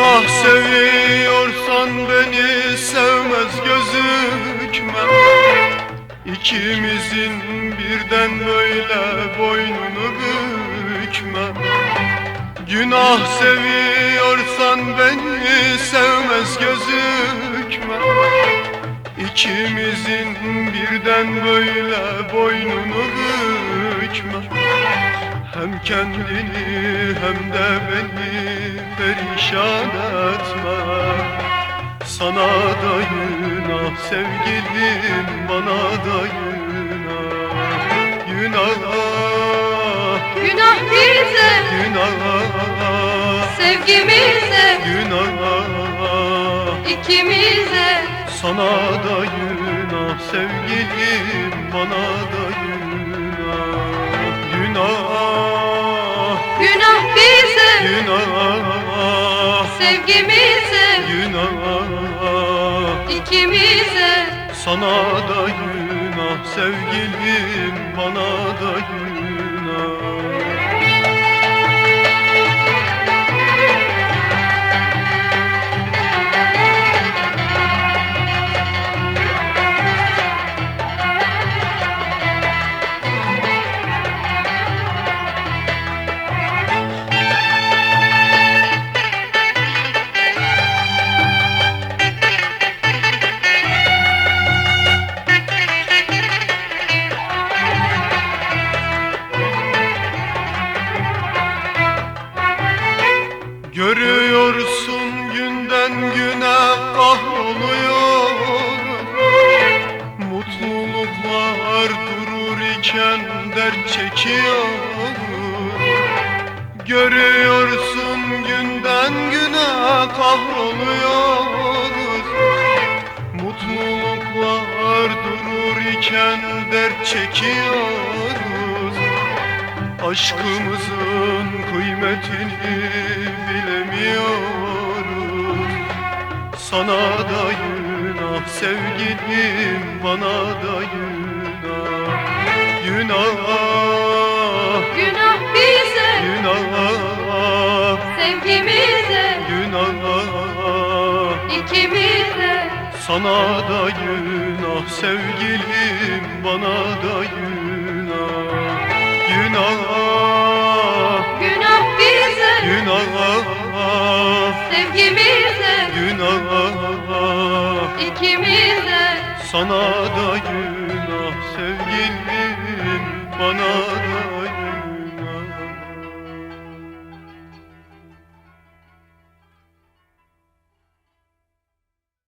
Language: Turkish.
Günah seviyorsan beni sevmez gözükme İkimizin birden böyle boynunu bükme Günah seviyorsan beni sevmez gözükme İkimizin birden böyle boynunu bükme Hem kendini hem de beni perişan etme. Sana da günah sevgilim bana da günah Günah, Günah bize, günah, sevgimize, günah. ikimize. Sana da günah sevgilim bana da sevgimize, günah ikimize. Sana da günah sevgilim bana da günah Görüyorsun günden güne kahroluyor Mutluluklar durur iken dert çekiyor Görüyorsun günden güne kahroluyoruz. Mutluluklar durur iken dert çekiyoruz Aşkımızın kıymetini bilemiyoruz. Sana da günah sevgilim bana da günah. Günah, Günah bize, günah, sevgimize, günah. İkimize. Sana da günah sevgilim bana da günah Günah, Günah bize, günah, sevgimize, günah. İkimize. Sana da günah sevgilim bana da